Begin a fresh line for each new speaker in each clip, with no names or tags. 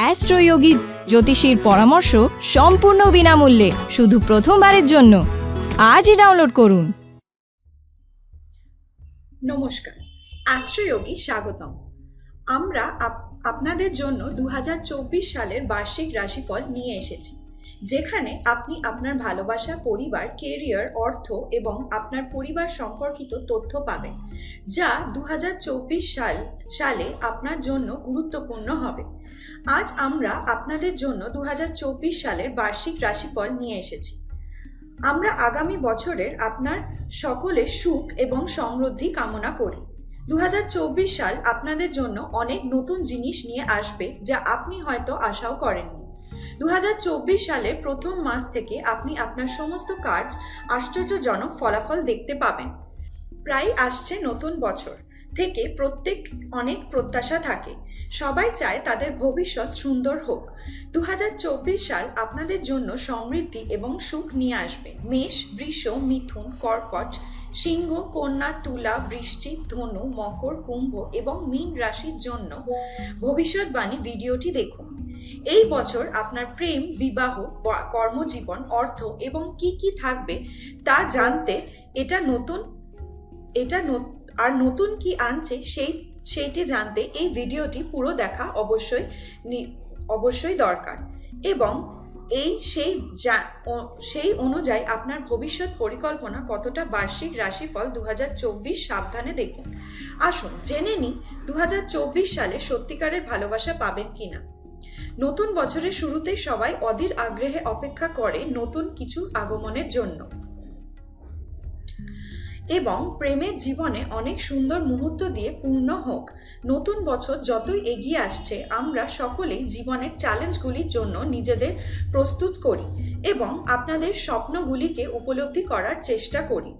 অ্যাস্ট্রোয়োগী জ্যোতিষীর পরামর্শ সম্পূর্ণ বিনামূল্যে, শুধু প্রথমবারের জন্য। আজই ডাউনলোড করুন।
নমস্কার, অ্যাস্ট্রোয়োগী স্বাগতম। আমরা আপ- আপনাদের জন্য দু হাজার চব্বিশ সালের বার্ষিক রাশিফল নিয়ে এসেছি। যেখানে আপনি আপনার ভালোবাসা, পরিবার কেরিয়ার অর্থ এবং আপনার পরিবার সম্পর্কিত তথ্য পাবেন, যা দু হাজার চব্বিশ সাল, সালে আপনার জন্য গুরুত্বপূর্ণ হবে। আজ আমরা আপনাদের জন্য দু হাজার চব্বিশ সালের বার্ষিক রাশিফল নিয়ে এসেছি। আমরা আগামী বছরের আপনার সকলে সুখ এবং সমৃদ্ধি কামনা করি। দু হাজার চব্বিশ সাল আপনাদের জন্য অনেক নতুন জিনিস নিয়ে আসবে যা আপনি হয়তো আশাও করেননি। দু হাজার চব্বিশ সালের প্রথম মাস থেকে আপনি আপনার সমস্ত কাজ আশ্চর্যজনক ফলাফল দেখতে পাবেন। প্রায় আসছে নতুন বছর থেকে প্রত্যেক অনেক প্রত্যাশা থাকে। সবাই চায় তাদের ভবিষ্যৎ সুন্দর হোক। দু হাজার চব্বিশ সাল আপনাদের জন্য সমৃদ্ধি এবং সুখ নিয়ে আসবে। মেষ, বৃষ, মিথুন, কর্কট, সিংহ, কন্যা, তুলা বৃশ্চিক ধনু, মকর, কুম্ভ এবং মীন রাশির জন্য ভবিষ্যৎবাণী ভিডিওটি দেখুন। এই বছর আপনার প্রেম, বিবাহ কর্মজীবন, অর্থ এবং কি কি থাকবে তা জানতে এটা নতুন, এটা ন- আর নতুন কি আনছে সেই, সেইটি জানতে এই ভিডিওটি পুরো দেখা অবশ্যই নি- অবশ্যই দরকার। এবং এই সেই সেই অনুযায়ী আপনার ভবিষ্যৎ পরিকল্পনা কতটা বার্ষিক রাশিফল দু হাজার চব্বিশ সাবধানে দেখুন। আসুন, জেনে নিই দু সালে সত্যিকারের ভালোবাসা পাবেন কিনা। নতুন বছরের শুরুতে সবাই অধীর আগ্রহে অপেক্ষা করে নতুন কিছু আগমনের জন্য। এবং প্রেমের জীবনে অনেক সুন্দর মুহূর্ত দিয়ে পূর্ণ হোক। নতুন বছর যতই এগিয়ে আসছে, আমরা সকলেই জীবনের চ্যালেঞ্জগুলির জন্য নিজেদের প্রস্তুত করি এবং আপনাদের স্বপ্নগুলিকে উপলব্ধি করার চেষ্টা করি।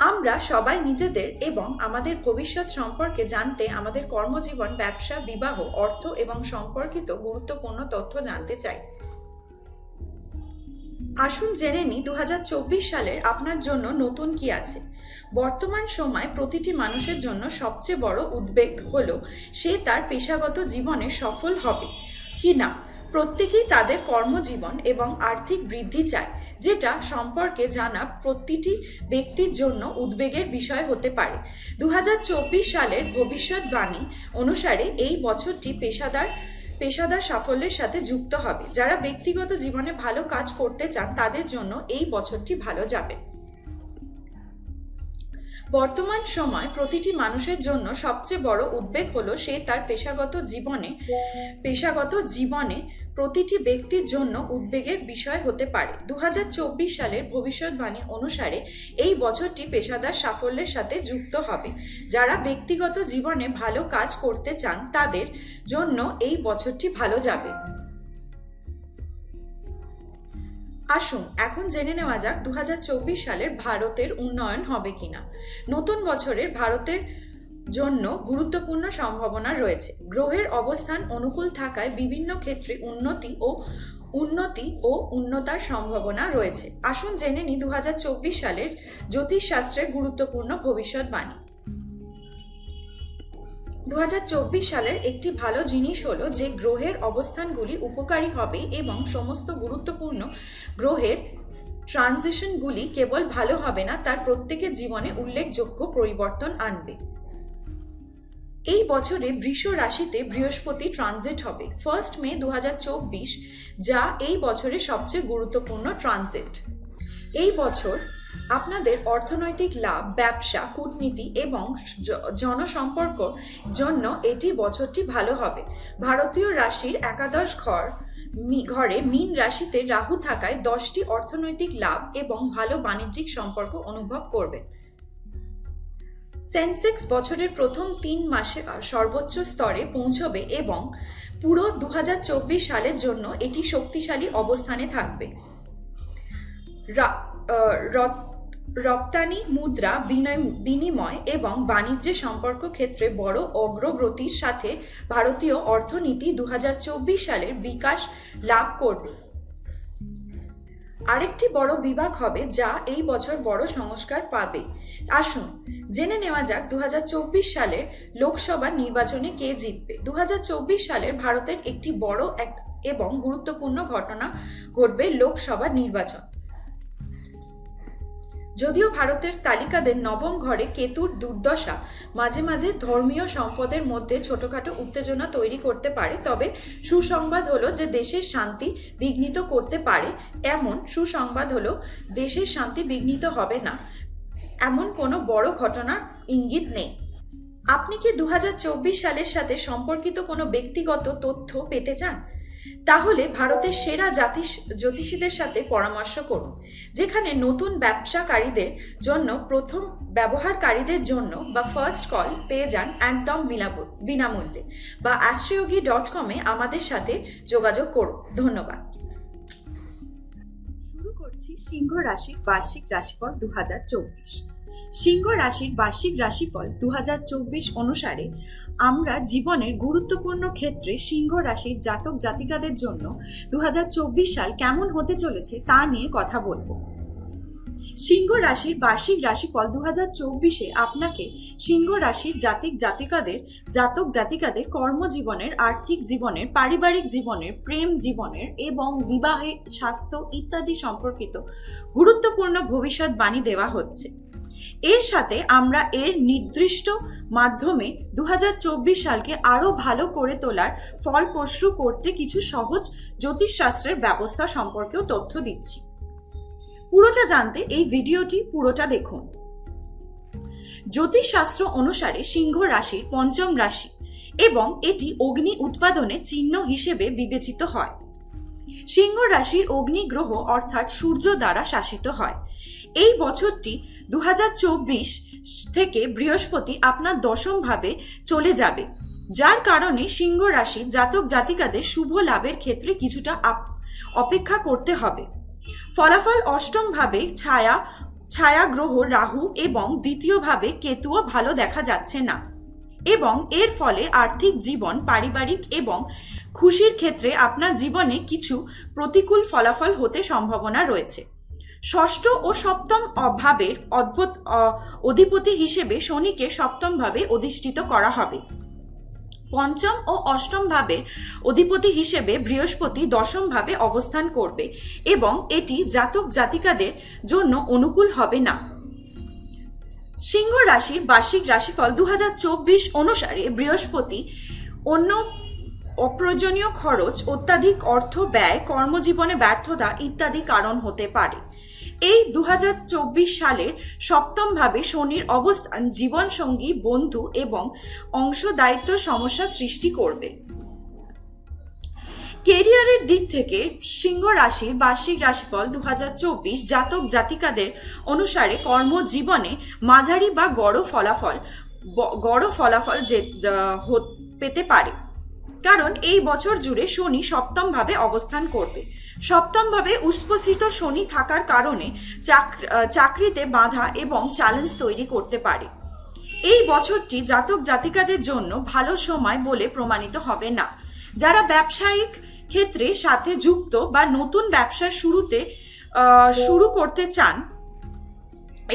আমরা সবাই নিজেদের এবং আমাদের ভবিষ্যৎ সম্পর্কে জানতে আমাদের কর্মজীবন, ব্যবসা, বিবাহ, অর্থ এবং সম্পর্কিত গুরুত্বপূর্ণ তথ্য জানতে চাই। আসুন জেনে নিই দু সালের আপনার জন্য নতুন কি আছে। বর্তমান সময় প্রতিটি মানুষের জন্য সবচেয়ে বড় উদ্বেগ হলো, সে তার পেশাগত জীবনে সফল হবে কি না প্রত্যেকেই তাদের কর্মজীবন এবং আর্থিক বৃদ্ধি চায়। যেটা সম্পর্কে জানা প্রতিটি ব্যক্তির জন্য উদ্বেগের বিষয় হতে পারে। দু হাজার চব্বিশ সালের ভবিষ্যৎবাণী অনুসারে এই বছরটি পেশাদার পেশাদার সাফল্যের সাথে যুক্ত হবে। যারা ব্যক্তিগত জীবনে ভালো কাজ করতে চান, তাদের জন্য এই বছরটি ভালো যাবে। বর্তমান সময় প্রতিটি মানুষের জন্য সবচেয়ে বড় উদ্বেগ হলো সে তার পেশাগত জীবনে পেশাগত জীবনে প্রতিটি ব্যক্তির জন্য উদ্বেগের বিষয় হতে পারে। দু হাজার চব্বিশ সালের ভবিষ্যৎবাণী অনুসারে এই বছরটি পেশাদার সাফল্যের সাথে যুক্ত হবে। যারা ব্যক্তিগত জীবনে ভালো কাজ করতে চান, তাদের জন্য এই বছরটি ভালো যাবে। আসুন, এখন জেনে নেওয়া যাক দু হাজার চব্বিশ সালের ভারতের উন্নয়ন হবে কিনা। নতুন বছরের ভারতের জন্য গুরুত্বপূর্ণ সম্ভাবনা রয়েছে। গ্রহের অবস্থান অনুকূল থাকায় বিভিন্ন ক্ষেত্রে উন্নতি ও উন্নতি ও উন্নতার সম্ভাবনা রয়েছে। আসুন জেনে নিই দু সালের জ্যোতিষশাস্ত্রের গুরুত্বপূর্ণ ভবিষ্যৎবাণী। দু হাজার চব্বিশ সালের একটি ভালো জিনিস হলো যে গ্রহের অবস্থানগুলি উপকারী হবে এবং সমস্ত গুরুত্বপূর্ণ গ্রহের ট্রানজিশনগুলি কেবল ভালো হবে না, তার প্রত্যেকের জীবনে উল্লেখযোগ্য পরিবর্তন আনবে। এই বছরে বৃষ রাশিতে বৃহস্পতি ট্রানজিট হবে। ফার্স্ট মে দু হাজার চব্বিশ, যা এই বছরের সবচেয়ে গুরুত্বপূর্ণ ট্রানজিট এই বছর আপনাদের অর্থনৈতিক লাভ, ব্যবসা, কূটনীতি এবং জনসম্পর্ক জন্য এটি বছরটি ভালো হবে। ভারতীয় রাশির একাদশ ঘর ঘরে মীন রাশিতে রাহু থাকায় দশটি অর্থনৈতিক লাভ এবং ভালো বাণিজ্যিক সম্পর্ক অনুভব করবেন। সেন্সেক্স বছরের প্রথম তিন মাসে সর্বোচ্চ স্তরে পৌঁছবে এবং পুরো দু হাজার চব্বিশ সালের জন্য এটি শক্তিশালী অবস্থানে থাকবে। রপ্তানি, মুদ্রা বিনিময় এবং বাণিজ্য সম্পর্ক ক্ষেত্রে বড় অগ্রগতির সাথে ভারতীয় অর্থনীতি দু হাজার চব্বিশ সালের বিকাশ লাভ করবে। আরেকটি বড় বিভাগ হবে যা এই বছর বড় সংস্কার পাবে। আসুন, জেনে নেওয়া যাক দু হাজার চব্বিশ সালের লোকসভা নির্বাচনে কে জিতবে। দু হাজার চব্বিশ সালের ভারতের একটি বড় এক এবং গুরুত্বপূর্ণ ঘটনা ঘটবে লোকসভা নির্বাচন। যদিও ভারতের তালিকাদের নবম ঘরে কেতুর দুর্দশা, মাঝে মাঝে ধর্মীয় সম্পদের মধ্যে ছোটখাটো উত্তেজনা তৈরি করতে পারে, তবে সুসংবাদ হলো যে দেশের শান্তি বিঘ্নিত করতে পারে, এমন সুসংবাদ হলো দেশের শান্তি বিঘ্নিত হবে না, এমন কোনো বড় ঘটনার ইঙ্গিত নেই। আপনি কি দু হাজার চব্বিশ সালের সাথে সম্পর্কিত কোনো ব্যক্তিগত তথ্য পেতে চান? তাহলে ভারতের সেরা জাতি জ্যোতিষীদের সাথে পরামর্শ করুন, যেখানে নতুন ব্যবসাকারীদের জন্য, প্রথম ব্যবহারকারীদের জন্য বা ফার্স্ট কল পেয়ে যান একদম বিনামূল্যে বা অ্যাস্ট্রিয়োগি ডট কমে আমাদের সাথে যোগাযোগ করুন। ধন্যবাদ। শুরু করছি সিংহ রাশির বার্ষিক রাশিফল দু হাজার চব্বিশ। সিংহ রাশির বার্ষিক রাশিফল দু হাজার চব্বিশ অনুসারে আমরা জীবনের গুরুত্বপূর্ণ ক্ষেত্রে সিংহ রাশির জাতক জাতিকাদের জন্য দু হাজার চব্বিশ সাল কেমন হতে চলেছে তা নিয়ে কথা বলব। সিংহ রাশির বার্ষিক রাশিফল দু হাজার চব্বিশে আপনাকে সিংহ রাশির জাতিক জাতিকাদের, জাতক জাতিকাদের কর্মজীবনের, আর্থিক জীবনের, পারিবারিক জীবনের, প্রেম জীবনের এবং বিবাহে স্বাস্থ্য ইত্যাদি সম্পর্কিত গুরুত্বপূর্ণ ভবিষ্যৎবাণী দেওয়া হচ্ছে। এর সাথে আমরা এর নির্দিষ্ট মাধ্যমে দু হাজার চব্বিশ সালকে আরও ভালো করে তোলার ফলপ্রসূ করতে কিছু সহজ জ্যোতিষশাস্ত্রের ব্যবস্থা সম্পর্কেও তথ্য দিচ্ছি। পুরোটা জানতে এই ভিডিওটি পুরোটা দেখুন। জ্যোতিষশাস্ত্র অনুসারে সিংহ রাশির পঞ্চম রাশি এবং এটি অগ্নি উৎপাদনের চিহ্ন হিসেবে বিবেচিত হয়। সিংহ রাশির অগ্নি গ্রহ অর্থাৎ সূর্য দ্বারা শাসিত হয়। এই বছরটি দুহাজার চব্বিশ থেকে বৃহস্পতি আপনার দশম ভাবে চলে যাবে। যার কারণে সিংহ রাশি জাতক জাতিকাদের শুভ লাভের ক্ষেত্রে কিছুটা অপেক্ষা করতে হবে। ফলাফল অষ্টম ভাবে ছায়া ছায়া গ্রহ রাহু এবং দ্বিতীয়ভাবে কেতুও ভালো দেখা যাচ্ছে না। এবং এর ফলে আর্থিক জীবন, পারিবারিক এবং খুশির ক্ষেত্রে আপনার জীবনে কিছু প্রতিকূল ফলাফল হতে সম্ভাবনা রয়েছে। ষষ্ঠ ও সপ্তম ভাবের অদ্ভুত অধিপতি হিসেবে শনিকে সপ্তম ভাবে অধিষ্ঠিত করা হবে। পঞ্চম ও অষ্টম ভাবের অধিপতি হিসেবে বৃহস্পতি দশম ভাবে অবস্থান করবে এবং এটি জাতক জাতিকাদের জন্য অনুকূল হবে না। সিংহ রাশির বার্ষিক রাশিফল দু হাজার চব্বিশ অনুসারে বৃহস্পতি অন্য অপ্রয়োজনীয় খরচ, অত্যাধিক অর্থ ব্যয়, কর্মজীবনে ব্যর্থতা ইত্যাদি কারণ হতে পারে। এই দু হাজার চব্বিশ সালের সপ্তমভাবে শনির অবস্থান জীবনসঙ্গী, বন্ধু এবং অংশদায়িত্ব সমস্যা সৃষ্টি করবে। কেরিয়ারের দিক থেকে সিংহ রাশির বার্ষিক রাশিফল দু হাজার চব্বিশ জাতক জাতিকাদের অনুসারে কর্মজীবনে মাঝারি বা গড় ফলাফল গড় ফলাফল যে পেতে পারে। কারণ এই বছর জুড়ে শনি সপ্তমভাবে অবস্থান করবে। সপ্তমভাবে উস্পসিত শনি থাকার কারণে চাক- চাকরিতে বাধা এবং চ্যালেঞ্জ তৈরি করতে পারে। এই বছরটি জাতক জাতিকাদের জন্য ভালো সময় বলে প্রমাণিত হবে না। যারা ব্যবসায়িক ক্ষেত্রে সাথে যুক্ত বা নতুন ব্যবসা শুরুতে শুরু করতে চান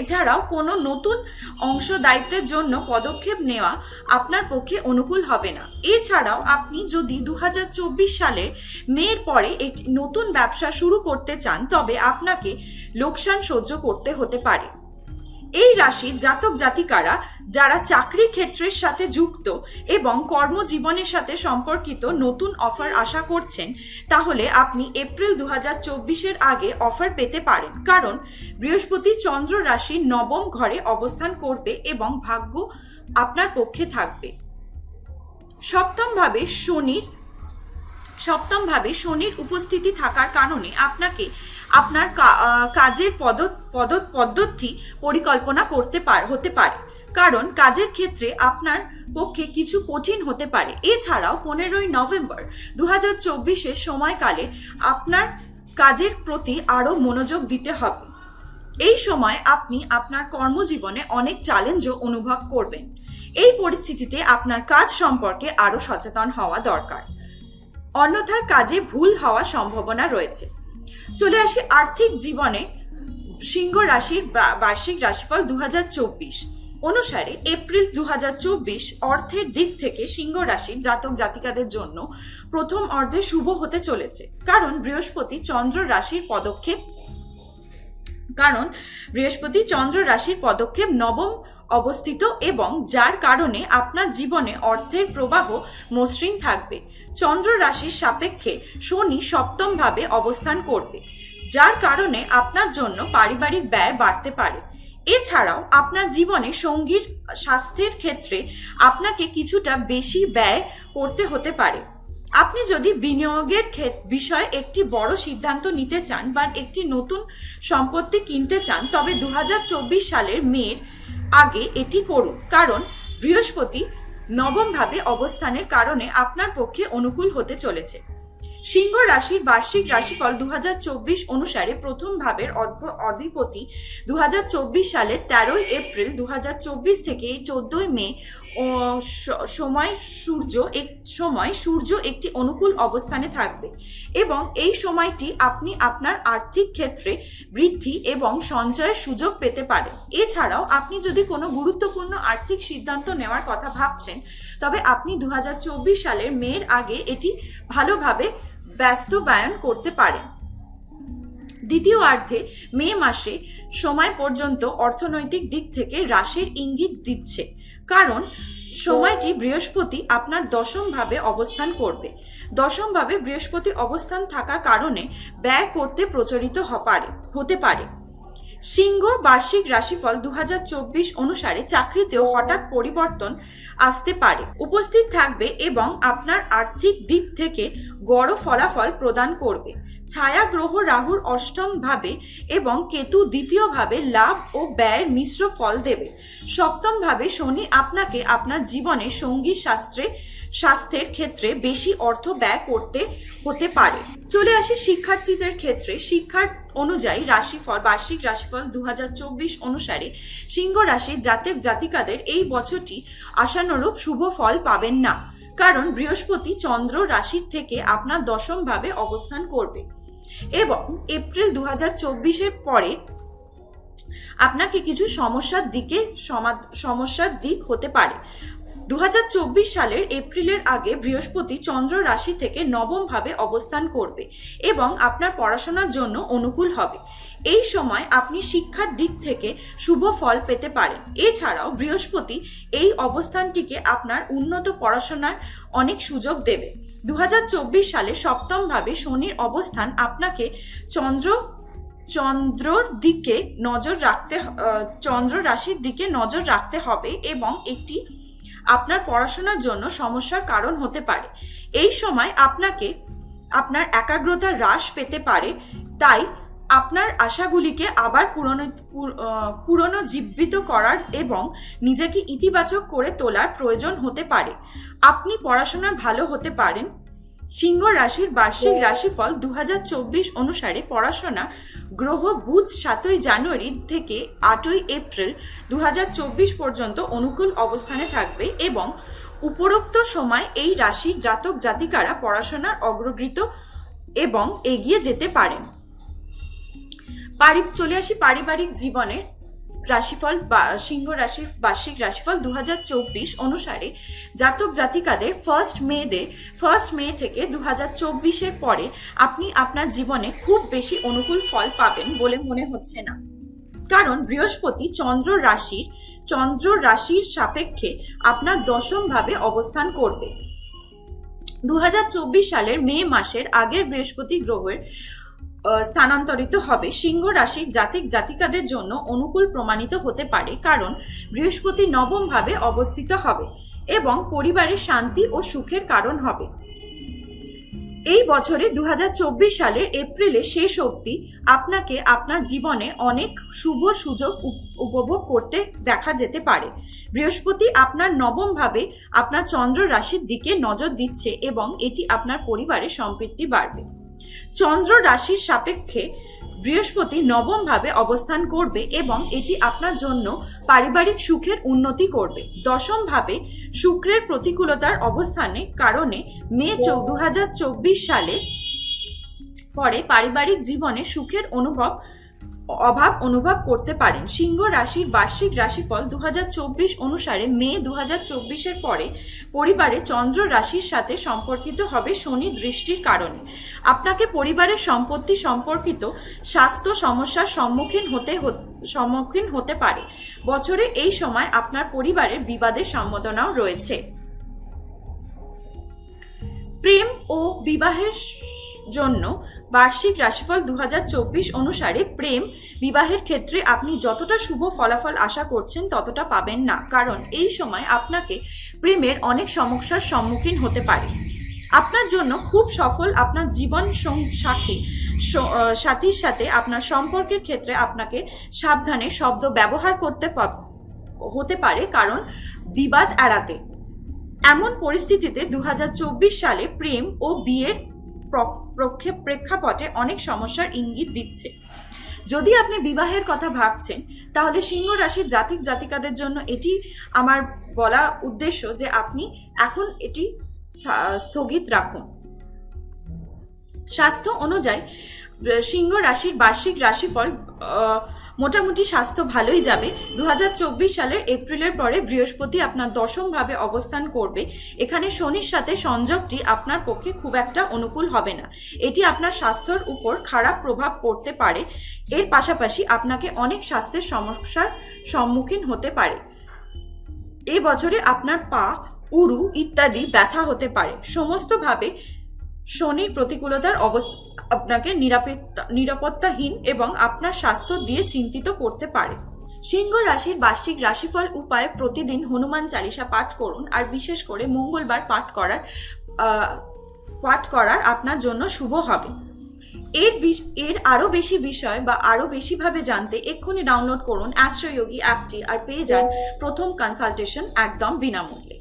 এছাড়াও কোনো নতুন অংশ দায়িত্বের জন্য পদক্ষেপ নেওয়া আপনার পক্ষে অনুকূল হবে না। এছাড়াও আপনি যদি দু হাজার চব্বিশ সালের মেয়ের পরে একটি নতুন ব্যবসা শুরু করতে চান, তবে আপনাকে লোকসান সহ্য করতে হতে পারে। এই রাশির জাতক জাতিকারা যারা চাকরি ক্ষেত্রের সাথে যুক্ত এবং কর্মজীবনের সাথে সম্পর্কিত নতুন অফার আশা করছেন, তাহলে আপনি এপ্রিল দু এর আগে অফার পেতে পারেন। কারণ বৃহস্পতি চন্দ্র রাশির নবম ঘরে অবস্থান করবে এবং ভাগ্য আপনার পক্ষে থাকবে। সপ্তমভাবে শনির সপ্তমভাবে শনির উপস্থিতি থাকার কারণে আপনাকে আপনার কাজের পদ পদ, পদ্ধতি পরিকল্পনা করতে পার, হতে পারে। কারণ কাজের ক্ষেত্রে আপনার পক্ষে কিছু কঠিন হতে পারে। এছাড়াও পনেরোই নভেম্বর দু হাজার চব্বিশের সময়কালে আপনার কাজের প্রতি আরও মনোযোগ দিতে হবে। এই সময় আপনি আপনার কর্মজীবনে অনেক চ্যালেঞ্জও অনুভব করবেন। এই পরিস্থিতিতে আপনার কাজ সম্পর্কে আরও সচেতন হওয়া দরকার। অন্যথায় কাজে ভুল হওয়ার সম্ভাবনা রয়েছে। চলে আসি আর্থিক জীবনে। সিংহ রাশির বার্ষিক রাশিফল দু অনুসারে এপ্রিল দু অর্থের দিক থেকে সিংহ রাশির জাতক জাতিকাদের জন্য প্রথম অর্ধে শুভ হতে চলেছে। কারণ বৃহস্পতি চন্দ্র রাশির পদক্ষেপ, কারণ বৃহস্পতি চন্দ্র রাশির পদক্ষেপ নবম অবস্থিত এবং যার কারণে আপনার জীবনে অর্থের প্রবাহ মসৃণ থাকবে। চন্দ্র রাশির সাপেক্ষে শনি সপ্তমভাবে অবস্থান করবে, যার কারণে আপনার জন্য পারিবারিক ব্যয় বাড়তে পারে। এছাড়াও আপনার জীবনে সঙ্গীর স্বাস্থ্যের ক্ষেত্রে আপনাকে কিছুটা বেশি ব্যয় করতে হতে পারে। আপনি যদি বিনিয়োগের বিষয়ে একটি বড় সিদ্ধান্ত নিতে চান বা একটি নতুন সম্পত্তি কিনতে চান, তবে দু হাজার চব্বিশ সালের মের আগে এটি করুন, কারণ বৃহস্পতি নবমভাবে অবস্থানের কারণে আপনার পক্ষে অনুকূল হতে চলেছে। সিংহ রাশির বার্ষিক রাশিফল দু হাজার চব্বিশ অনুসারে প্রথম ভাবের অধিপতি দু হাজার চব্বিশ সালের তেরোই এপ্রিল দু হাজার চব্বিশ থেকে চোদ্দই মে সময় সূর্য এক, সময় সূর্য একটি অনুকূল অবস্থানে থাকবে এবং এই সময়টি আপনি আপনার আর্থিক ক্ষেত্রে বৃদ্ধি এবং সঞ্চয়ের সুযোগ পেতে পারেন। এছাড়াও আপনি যদি কোনো গুরুত্বপূর্ণ আর্থিক সিদ্ধান্ত নেওয়ার কথা ভাবছেন, তবে আপনি দু হাজার চব্বিশ সালের মের আগে এটি ভালোভাবে ব্যস্তবায়ন করতে পারেন। দ্বিতীয়ার্ধে মে মাসে সময় পর্যন্ত অর্থনৈতিক দিক থেকে হ্রাসের ইঙ্গিত দিচ্ছে। কারণ সময়টি বৃহস্পতি আপনার দশমভাবে অবস্থান করবে। দশমভাবে বৃহস্পতি অবস্থান থাকার কারণে ব্যয় করতে প্রচলিত পারে, হতে পারে। সিংহ বার্ষিক রাশিফল দু হাজার চব্বিশ অনুসারে চাকরিতেও হঠাৎ পরিবর্তন আসতে পারে, উপস্থিত থাকবে এবং আপনার আর্থিক দিক থেকে গড় ফলাফল প্রদান করবে। ছায়া গ্রহ রাহুর অষ্টম ভাবে এবং কেতু দ্বিতীয় ভাবে লাভ ও ব্যয়ের মিশ্র ফল দেবে। সপ্তম ভাবে শনি আপনাকে আপনার জীবনে সঙ্গী শাস্ত্রে, স্বাস্থ্যের ক্ষেত্রে বেশি অর্থ ব্যয় করতে, হতে পারে। চলে আসি শিক্ষার্থীদের ক্ষেত্রে। শিক্ষার অনুযায়ী রাশিফল, বার্ষিক রাশিফল দু হাজার চব্বিশ অনুসারে সিংহ রাশির জাতক জাতিকাদের এই বছরটি আশানুরূপ শুভ ফল পাবেন না। কারণ বৃহস্পতি চন্দ্র রাশির থেকে আপনার দশম ভাবে অবস্থান করবে। এবং এপ্রিল দু হাজার পরে আপনাকে কিছু সমস্যার দিকে সমা- সমস্যার দিক হতে পারে। দু হাজার চব্বিশ সালের এপ্রিলের আগে বৃহস্পতি চন্দ্র রাশি থেকে নবম ভাবে অবস্থান করবে এবং আপনার পড়াশোনার জন্য অনুকূল হবে। এই সময় আপনি শিক্ষার দিক থেকে শুভ ফল পেতে পারেন। এছাড়াও বৃহস্পতি এই অবস্থানটিকে আপনার উন্নত পড়াশোনার অনেক সুযোগ দেবে। দু হাজার চব্বিশ সালে সপ্তম ভাবে শনির অবস্থান আপনাকে চন্দ্র, চন্দ্রর দিকে নজর রাখতে চন্দ্র রাশির দিকে নজর রাখতে হবে এবং একটি আপনার পড়াশোনার জন্য সমস্যার কারণ হতে পারে। এই সময় আপনাকে আপনার একাগ্রতা হ্রাস পেতে পারে, তাই আপনার আশাগুলিকে আবার পুরনো পুরনো জীবিত করার এবং নিজেকে ইতিবাচক করে তোলার প্রয়োজন হতে পারে। আপনি পড়াশোনার ভালো হতে পারেন। সিংহ রাশির বার্ষিক রাশিফল দু হাজার চব্বিশ অনুসারে পড়াশোনা গ্রহ বুধ সাতই জানুয়ারি থেকে আটই এপ্রিল দু হাজার চব্বিশ পর্যন্ত অনুকূল অবস্থানে থাকবে এবং উপরোক্ত সময় এই রাশির জাতক জাতিকারা পড়াশোনার অগ্রগৃত এবং এগিয়ে যেতে পারেন। পারি চলে আসি পারিবারিক জীবনের রাশিফল বা সিংহ রাশির বার্ষিক রাশিফল দু হাজার চব্বিশ অনুসারে জাতক জাতিকাদের ফার্স্ট মেদের ফার্স্ট মে থেকে দু চব্বিশের পরে আপনি আপনার জীবনে খুব বেশি অনুকূল ফল পাবেন বলে মনে হচ্ছে না। কারণ বৃহস্পতি চন্দ্র রাশির চন্দ্র রাশির সাপেক্ষে আপনার দশম ভাবে অবস্থান করবে। দু হাজার চব্বিশ সালের মে মাসের আগের বৃহস্পতি গ্রহের স্থানান্তরিত হবে। সিংহ রাশির জাতিক জাতিকাদের জন্য অনুকূল প্রমাণিত হতে পারে কারণ বৃহস্পতি নবম ভাবে অবস্থিত হবে এবং পরিবারের শান্তি ও সুখের কারণ হবে। এই বছরে দু হাজার চব্বিশ সালের এপ্রিলে শেষ অবধি আপনাকে আপনার জীবনে অনেক শুভ সুযোগ উপ- উপভোগ করতে দেখা যেতে পারে। বৃহস্পতি আপনার নবম ভাবে আপনার চন্দ্র রাশির দিকে নজর দিচ্ছে এবং এটি আপনার পরিবারের সম্পৃক্তি বাড়বে। চন্দ্র রাশির সাপেক্ষে বৃহস্পতি নবম ভাবে অবস্থান করবে এবং এটি আপনার জন্য পারিবারিক সুখের উন্নতি করবে। দশম ভাবে শুক্রের প্রতিকূলতার অবস্থানে কারণে মে চৌ দু হাজার চব্বিশ সালে পরে পারিবারিক জীবনে সুখের অনুভব অভাব অনুভব করতে পারেন। সিংহ রাশির বার্ষিক রাশিফল দু হাজার চব্বিশ অনুসারে মে দু এর পরে পরিবারে চন্দ্র রাশির সাথে সম্পর্কিত হবে শনি দৃষ্টির কারণে। আপনাকে পরিবারের সম্পত্তি সম্পর্কিত স্বাস্থ্য সমস্যার সম্মুখীন হতে সম্মুখীন হতে পারে। বছরে এই সময় আপনার পরিবারের বিবাদের সম্ভাবনাও রয়েছে। প্রেম ও বিবাহের জন্য বার্ষিক রাশিফল দু হাজার চব্বিশ অনুসারে প্রেম বিবাহের ক্ষেত্রে আপনি যতটা শুভ ফলাফল আশা করছেন ততটা পাবেন না। কারণ এই সময় আপনাকে প্রেমের অনেক সমস্যার সম্মুখীন হতে পারে। আপনার জন্য খুব সফল আপনার জীবন সাথী সাথীর সাথে আপনার সম্পর্কের ক্ষেত্রে আপনাকে সাবধানে শব্দ ব্যবহার করতে হতে পারে কারণ বিবাদ এড়াতে। এমন পরিস্থিতিতে দু হাজার চব্বিশ সালে প্রেম ও বিয়ের প্রেক্ষাপটে অনেক সমস্যার ইঙ্গিত দিচ্ছে। যদি আপনি বিবাহের কথা ভাবছেন, তাহলে সিংহ রাশির জাতিক জাতিকাদের জন্য এটি আমার বলা উদ্দেশ্য যে আপনি এখন এটি স্থগিত রাখুন। স্বাস্থ্য অনুযায়ী, সিংহ রাশির বার্ষিক রাশিফল মোটামুটি স্বাস্থ্য ভালোই যাবে। দু হাজার চব্বিশ সালের এপ্রিলের পরে বৃহস্পতি আপনার দশমভাবে অবস্থান করবে। এখানে শনির সাথে সংযোগটি আপনার পক্ষে খুব একটা অনুকূল হবে না। এটি আপনার স্বাস্থ্যর উপর খারাপ প্রভাব পড়তে পারে। এর পাশাপাশি আপনাকে অনেক স্বাস্থ্যের সমস্যার সম্মুখীন হতে পারে। এই বছরে আপনার পা, উরু ইত্যাদি ব্যথা হতে পারে। সমস্তভাবে শনির প্রতিকূলতার অবস্থা আপনাকে নিরাপত্তা, নিরাপত্তাহীন এবং আপনার স্বাস্থ্য দিয়ে চিন্তিত করতে পারে। সিংহ রাশির বার্ষিক রাশিফল উপায় প্রতিদিন হনুমান চালিসা পাঠ করুন আর বিশেষ করে মঙ্গলবার পাঠ করার পাঠ করার আপনার জন্য শুভ হবে। এর এর আরও বেশি বিষয় বা আরও বেশিভাবে জানতে এক্ষুনি ডাউনলোড করুন অ্যাস্ট্রোয়োগী অ্যাপটি আর পেয়ে যান প্রথম কনসালটেশন একদম বিনামূল্যে।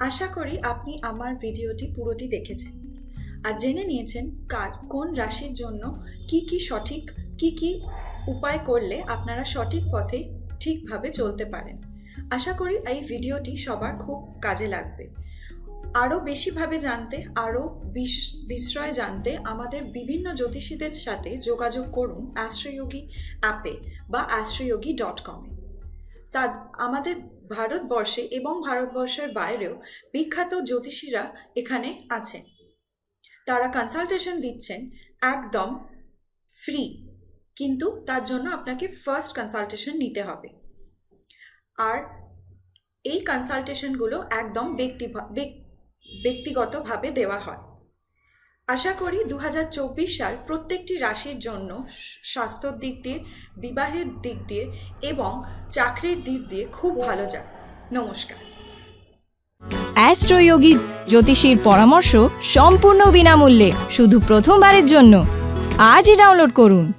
আশা করি আপনি আমার ভিডিওটি পুরোটি দেখেছেন। আর জেনে নিয়েছেন কার, কোন রাশির জন্য কি কি সঠিক, কি কি উপায় করলে আপনারা সঠিক পথে ঠিকভাবে চলতে পারেন। আশা করি এই ভিডিওটি সবার খুব কাজে লাগবে। আরও বেশিভাবে জানতে, আরও বিস্ময় জানতে আমাদের বিভিন্ন জ্যোতিষীদের সাথে যোগাযোগ করুন অ্যাস্ট্রোয়োগী অ্যাপে বা অ্যাস্ট্রোয়োগী ডট কমে তা আমাদের ভারতবর্ষে এবং ভারতবর্ষের বাইরেও বিখ্যাত জ্যোতিষীরা এখানে আছেন। তারা কনসালটেশন দিচ্ছেন একদম ফ্রি কিন্তু তার জন্য আপনাকে ফার্স্ট কনসালটেশন নিতে হবে। আর এই কনসালটেশনগুলো একদম ব্যক্তি ব্যক্তিগতভাবে দেওয়া হয়। আশা করি দু হাজার চব্বিশ সাল প্রত্যেকটি রাশির জন্য স্বাস্থ্যর দিক দিয়ে, বিবাহের দিক দিয়ে এবং চাকরির দিক দিয়ে খুব ভালো যায় নমস্কার।
অ্যাস্ট্রোয়োগী জ্যোতিষীর পরামর্শ সম্পূর্ণ বিনামূল্যে শুধু প্রথমবারের জন্য। আজই ডাউনলোড করুন।